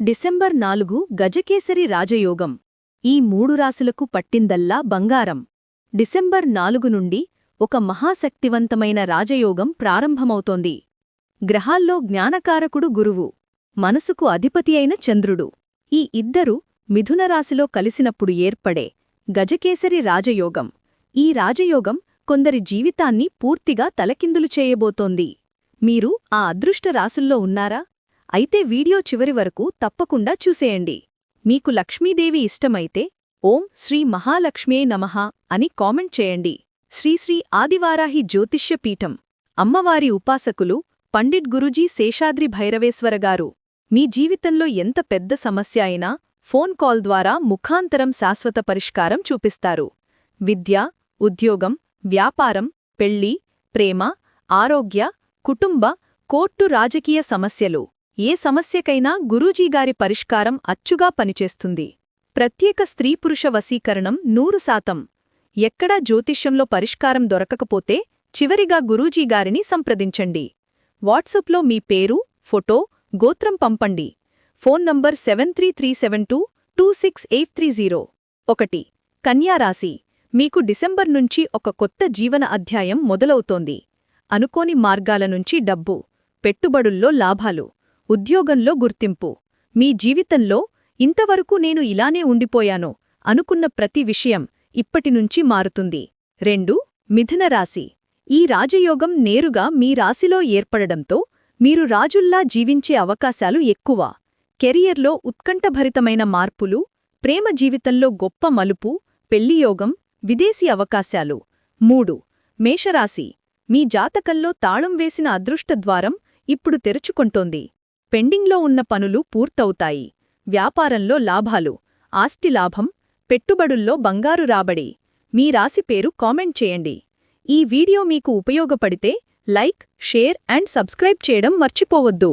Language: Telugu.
డిసెంబర్ నాలుగు గజకేసరి రాజయోగం. ఈ మూడు రాసులకు పట్టిందల్లా బంగారం. డిసెంబర్ నాలుగు నుండి ఒక మహాశక్తివంతమైన రాజయోగం ప్రారంభమవుతోంది. గ్రహాల్లో జ్ఞానకారకుడు గురువు. మనసుకు అధిపతి అయిన చంద్రుడు. ఈ ఇద్దరు మిథునరాశిలో కలిసినప్పుడు ఏర్పడే గజకేసరి రాజయోగం. ఈ రాజయోగం కొందరి జీవితాన్ని పూర్తిగా తలకిందులు చేయబోతోంది. మీరు ఆ అదృష్ట రాసుల్లో ఉన్నారా? అయితే వీడియో చివరి వరకు తప్పకుండా చూసేయండి. మీకు లక్ష్మీదేవి ఇష్టమైతే ఓం శ్రీ మహాలక్ష్మే నమః అని కామెంట్ చేయండి. శ్రీశ్రీ ఆదివారాహి జ్యోతిష్య పీఠం. అమ్మవారి ఉపాసకులు పండిట్ గురుజీ శేషాద్రి భైరవేశ్వరగారు మీ జీవితంలో ఎంత పెద్ద సమస్య అయినా ఫోన్ కాల్ ద్వారా ముఖాంతరం శాశ్వత పరిష్కారం చూపిస్తారు. విద్య ఉద్యోగం వ్యాపారం పెళ్ళి ప్రేమ ఆరోగ్య కుటుంబ కోర్టు రాజకీయ సమస్యలు. ఏ సమస్యకైనా గురూజీగారి పరిష్కారం అచ్చుగా పనిచేస్తుంది. ప్రత్యేక స్త్రీపురుష వశీకరణం నూరు శాతం. ఎక్కడా జ్యోతిష్యంలో పరిష్కారం దొరకకపోతే చివరిగా గురూజీగారిని సంప్రదించండి. వాట్సాప్లో మీ పేరు ఫోటో గోత్రం పంపండి. Phone number seven three three seven two two six eight three zero. ఒకటి. కన్యారాశి మీకు డిసెంబర్ నుంచి ఒక కొత్త జీవన అధ్యాయం మొదలవుతోంది. అనుకోని మార్గాల నుంచి డబ్బు పెట్టుబడుల్లో లాభాలు. ఉద్యోగంలో గుర్తింపు. మీ జీవితంలో ఇంతవరకు నేను ఇలానే ఉండిపోయాను అనుకున్న ప్రతి విషయం ఇప్పటినుంచి మారుతుంది. రెండు మిథునరాశి ఈ రాజయోగం నేరుగా మీ రాశిలో ఏర్పడడంతో మీరు రాజుల్లా జీవించే అవకాశాలు ఎక్కువ. కెరియర్లో ఉత్కంఠభరితమైన మార్పులు ప్రేమ జీవితంలో గొప్ప మలుపు పెళ్ళియోగం విదేశీ అవకాశాలు. మూడు మేషరాశి. మీ జాతకంలో తాళం వేసిన అదృష్టద్వారం ఇప్పుడు తెరుచుకొంటోంది. పెండింగ్లో ఉన్న పనులు పూర్తవుతాయి. వ్యాపారంలో లాభాలు. ఆస్తి లాభం. పెట్టుబడుల్లో బంగారు రాబడి. మీ రాశి పేరు కామెంట్ చేయండి. ఈ వీడియో మీకు ఉపయోగపడితే లైక్ షేర్ అండ్ సబ్స్క్రైబ్ చేయడం మర్చిపోవద్దు.